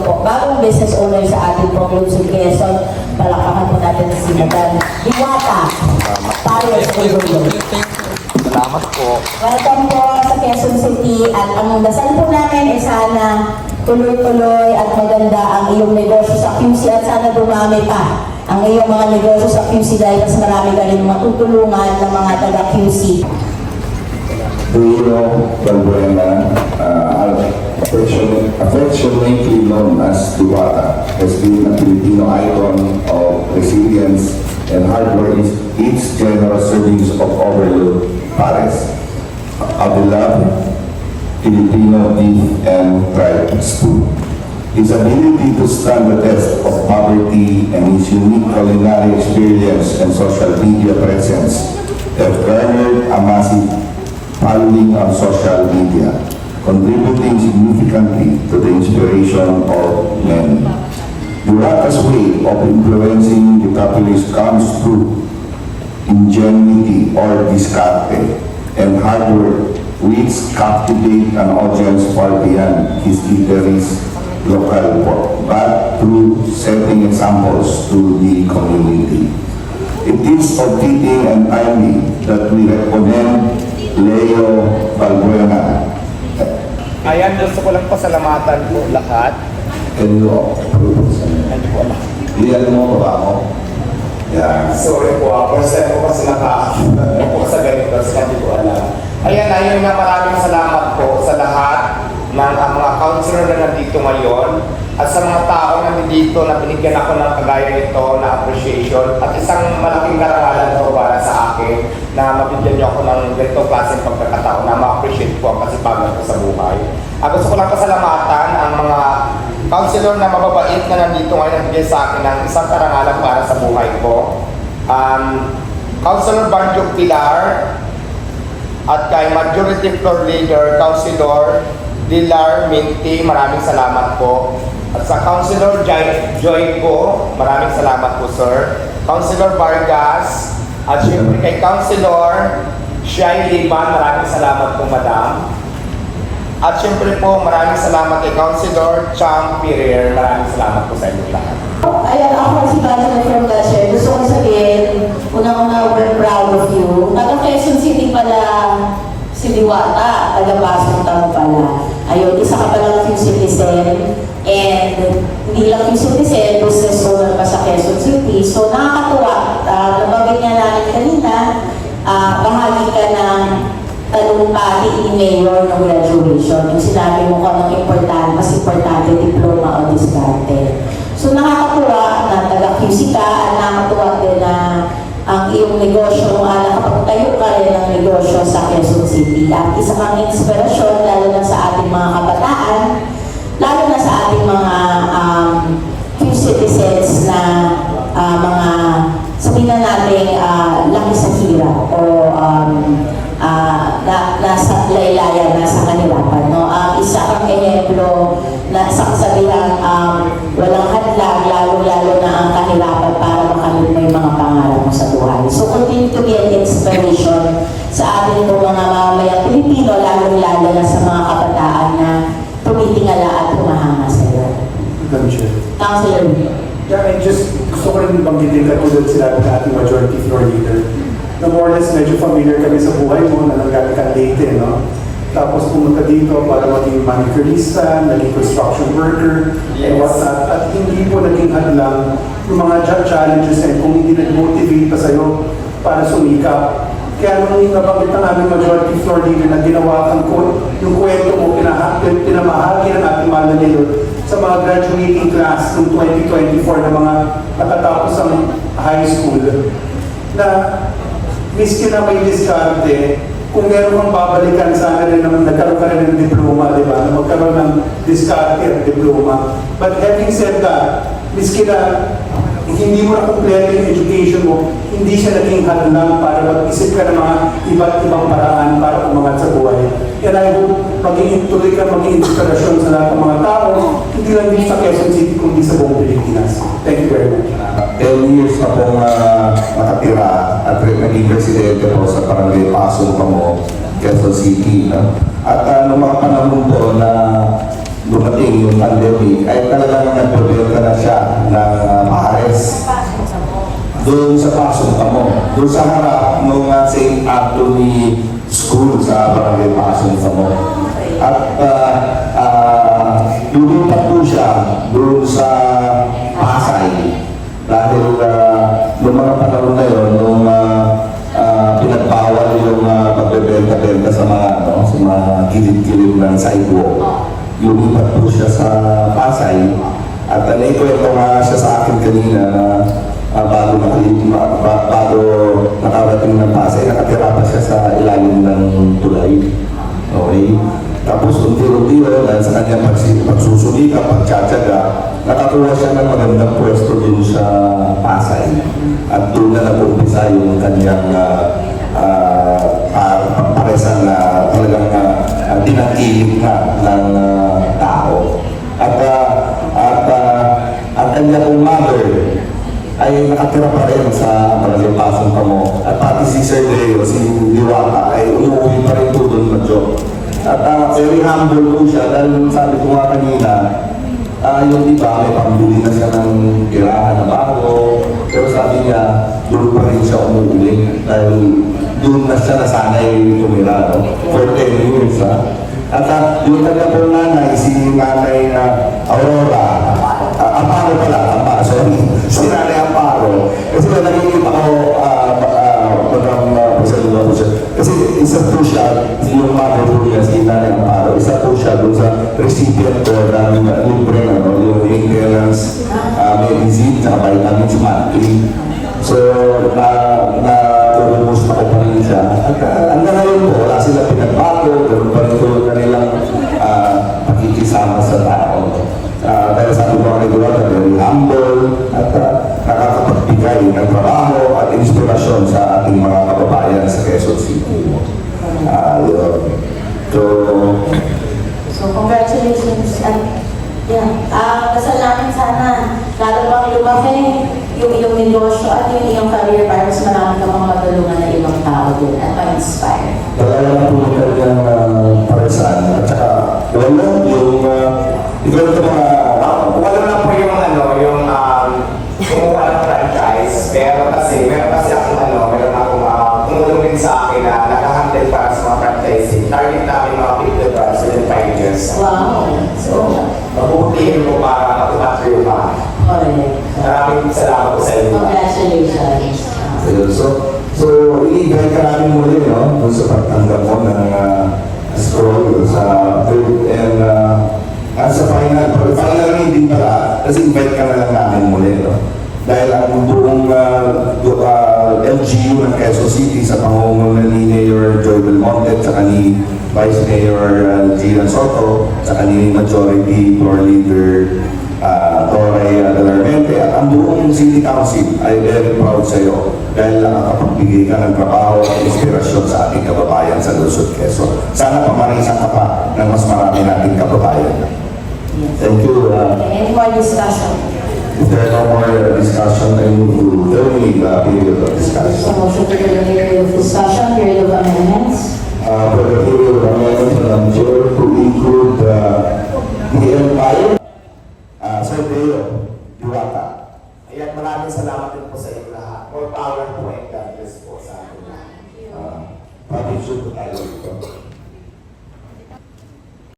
po, bagong business owner sa ating pong Luzon, Quezon. Palakahan po natin si Madam Diwata. Tayo sa Luzon. Salamat po. Welcome po sa Quezon City at ang dasal po namin ay sana tuloy-tuloy at maganda ang iyong negosyo sa QC at sana dumami pa ang iyong mga negosyo sa QC dahil mas marami ka rin matutulungan ng mga taga-QC. Bruno Balbuena, uh, affectionate- affectionately known as Diwata, has been a Filipino icon of resilience and hard work in its generous servings of overload pares. A beloved Filipino beef and tribes too. His ability to stand the test of poverty and his unique culinary experience and social media presence have garnered a massive following on social media, contributing significantly to the inspiration of many. Durata's way of influencing the populace comes through ingenuity or discarte and hard work which captivate an audience far beyond his literary local work, but through setting examples to the community. It is fitting and timely that we recommend Leo Balbuena. Ayan, gusto ko lang pasalamatan po lahat. Can you approve? Hindi ko alam. Iyan mo ba ako? Yeah. Sorry po, first time ko kasi naka po sa ganito, kasi hindi ko alam. Ayan, ayun nga maraming salamat po sa lahat ng ah, mga counselor na nandito ngayon at sa mga tao na nandito na binigyan ako ng kagaya nito na appreciation at isang malaking karangalan to para sa akin na mabigyan niyo ako ng ganitong klaseng pagkakataon na ma-appreciate po ang kasipagan ko sa buhay. Ah, gusto ko lang pasalamatan ang mga counselor na mababait na nandito ngayon nagbigay sa akin ng isang karangalan para sa buhay ko. Um, Councilor Banjo Pilar at kay Majority Floor Leader, Councilor Dilar Minty, maraming salamat po. At sa Councilor Joy, ko, maraming salamat po sir. Councilor Vargas, at syempre kay Councilor Shai Liban, maraming salamat po madam. At syempre po, maraming salamat kay Councilor Chang Pirer. Maraming salamat po sa inyo lahat. Sa Quezon City. So nakakatuwa, uh, nabanggit nga namin kanina, ah, bahagi ka ng talumpati ni Mayor ng graduation. Yung sinabi mo kung anong importante, mas importante, diploma o diskarte. So nakakatuwa na taga-QC ka at nakakatuwa din na ang iyong negosyo, uh, nakapagtayo ka rin ng negosyo sa Quezon City. At isa kang inspirasyon, lalo na sa ating mga kabataan, sa kasabihan um, walang hadlang, lalo-lalo na ang kahirapan para makamit mo yung mga pangarap mo sa buhay. So continue to be an inspiration sa ating po mga mamamayang Pilipino, lalo-lalo na sa mga kabataan na tumitingala at humahanga sa iyo. Madam Chair. Councilor, Yeah, and just gusto ko rin banggitin katulad sila ng ating majority floor leader. Na more or less medyo familiar kami sa buhay mo na nanggaling ka Leyte, no? Tapos pumunta dito para maging manicurista, naging construction worker, and Yes. whatnot. At hindi po naging hadlang yung mga job challenges and kung hindi nag-motivate pa sa'yo para sumikap. Kaya nung nabanggit ng aming majority floor leader na ginawakan ko yung kwento mo, pinaha- pinamahagi ng ating mahal na mayor sa mga graduating class ng 2024 na mga natatapos ng high school na miski na may diskarte, kung meron kang babalikan sana rin naman nagkaroon ka rin ng diploma, di ba? Magkaroon ng diskarte at diploma. But having said that, miski na hindi mo na kompleto yung education mo, hindi siya naging hadlang para mag-isip ka ng mga iba't ibang paraan para umangat sa buhay. And I hope maging tuloy ka maging inspirasyon sa lahat ng mga tao, hindi lang din sa Quezon City, kundi sa buong Pilipinas. Thank you very much. 10 years na pong uh, nakatira at naging presidente po sa Barangay Pasong Pamo, Quezon City. No? At uh, noong mga panahon po na dumating yung pandemic, ay talagang nagpapilta na siya ng uh, maares doon sa pasong mo, doon sa harap ng uh, St. Anthony School sa Barangay Pasong mo. At uh, uh, lumipat po siya doon sa Pasay dahil uh, noong mga panahon na yun, nung uh, uh, pinagbawal yung uh, pagbebenta-benta sa mga, ano, sa mga gilid-gilid ng sidewalk, lumipat po siya sa Pasay at uh, naikwento nga siya sa akin kanina na ah, bago, nakali- ma- ba- bago nakarating ng Pasay, nakatira pa siya sa ilalim ng tulay. Okay? Tapos unti-unti dahil sa kanyang pagsi- pagsusulika, pagtsatsaga, nakakuha siya ng magandang pwesto din sa Pasay. At doon na nag-umpisa yung kanyang uh, very humble po siya dahil sabi ko nga kanina, ah yung di ba, may pambili na siya ng tirahan na bago. Pero sabi niya, doon pa rin siya umuuling dahil doon na siya nasanay tumira, no? For 10 years, ha? At uh, yung taga po nanay, si nanay na Aurora, uh, Amparo pala, Amparo, sorry, si nanay Amparo. Kasi nakikita ko, Kasi isa po siya, yung mother po niya, si nanay Amparo, isa po siya doon sa recipient ko ng libre na, no, yung maintenance, uh, medicine, tsaka vitamins monthly. So, na, na turumos pa ko pa rin siya. At hanggang ngayon po, wala sila pinagbago, ganun pa rin po yung kanilang uh, pakikisama sa tao. Uh, dahil sabi ko ang regular, very humble, at uh, nakakapagbigay ng trabaho at inspirasyon sa Quezon City. Ah, yun. So, So, congratulations. At, yeah, ah, dasal namin sana lalo pang lumaki yung iyong negosyo at yung iyong career para mas marami ka pang matulungan na ibang tao din at ma-inspire. talaga na po kanyang uh, paresan. At saka, wala yung, uh, ikaw ito mga, Ah, wala na po yung ano, yung um, kumuha ng franchise. Pero kasi, meron kasi akong Target namin mga 50 brands within 5 years. Wow. So, mabubutiin ko para matupad ko yung mga. Correct. Maraming salamat po sa inyo. Congratulations. Ayun, so, so, i-guide ka namin muli, no? Kung sa pagtanggap mo ng uh, scroll sa third and uh, at sa final, pag final rin din pala, kasi invite ka na lang namin muli, no? Dahil ang buong uh, LGU ng Quezon City sa pangunguna ni Mayor Joy Belmonte at saka ni Vice Mayor uh, Gian Soto saka ni Majority Floor Leader uh, Torre Alarmente at ang buong City Council ay very proud sa iyo dahil nakakapagbigay ka ng trabaho at inspirasyon sa ating kababayan sa Luzon, Quezon. Sana pamarisan ka pa ng mas marami nating kababayan. Yes. Thank you. Uh, Okay, any more discussion? If there are no more discussion, I move to terminate the period of So, discussion. motion to the period of discussion, period of amendments. Uh, for the period of